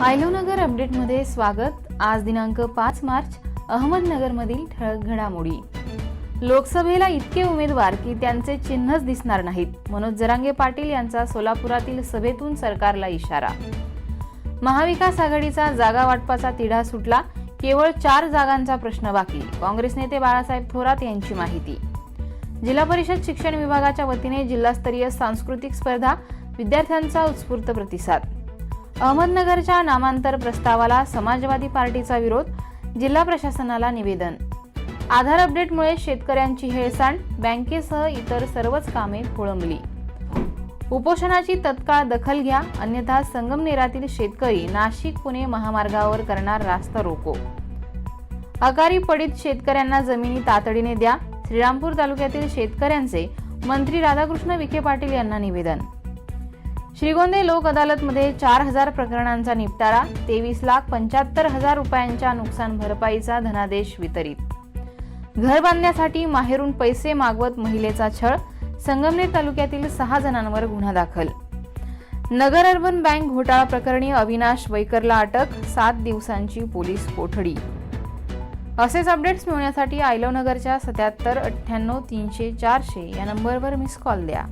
आयलोनगर अपडेटमध्ये स्वागत. आज दिनांक पाच मार्च अहमदनगरमधील ठळक घडामोडी. लोकसभेला इतके उमेदवार की त्यांचे चिन्हच दिसणार नाहीत. मनोज जरांगे पाटील यांचा सोलापुरातील सभेतून सरकारला इशारा. महाविकास आघाडीचा जागा वाटपाचा तिढा सुटला. केवळ चार जागांचा प्रश्न बाकी. काँग्रेस नेते बाळासाहेब थोरात यांची माहिती. जिल्हा परिषद शिक्षण विभागाच्या वतीने जिल्हास्तरीय सांस्कृतिक स्पर्धा विद्यार्थ्यांचा उत्स्फूर्त प्रतिसाद. अहमदनगरच्या नामांतर प्रस्तावाला समाजवादी पार्टीचा विरोध जिल्हा प्रशासनाला निवेदन. आधार अपडेटमुळे शेतकऱ्यांची हेळसांड बँकेसह इतर सर्वच कामे खोळंबली. उपोषणाची तत्काळ दखल घ्या अन्यथा संगमनेरातील शेतकरी नाशिक पुणे महामार्गावर करणार रास्ता रोको. अकारी पडीत शेतकऱ्यांना जमिनी तातडीने द्या श्रीरामपूर तालुक्यातील शेतकऱ्यांचे मंत्री राधाकृष्ण विखे पाटील यांना निवेदन. श्रीगोंदे लोक अदालतमध्ये चार हजार प्रकरणांचा निपटारा तेवीस लाख पंच्याहत्तर हजार रुपयांच्या नुकसान भरपाईचा धनादेश वितरित. घर बांधण्यासाठी माहेरून पैसे मागवत महिलेचा छळ संगमनेर तालुक्यातील सहा जणांवर गुन्हा दाखल. नगर अर्बन बँक घोटाळा प्रकरणी अविनाश वैकरला अटक सात दिवसांची पोलीस कोठडी. असेच अपडेट्स मिळवण्यासाठी आयलवनगरच्या सत्याहत्तर अठ्ठ्याण्णव तीनशे चारशे या नंबरवर मिस कॉल द्या.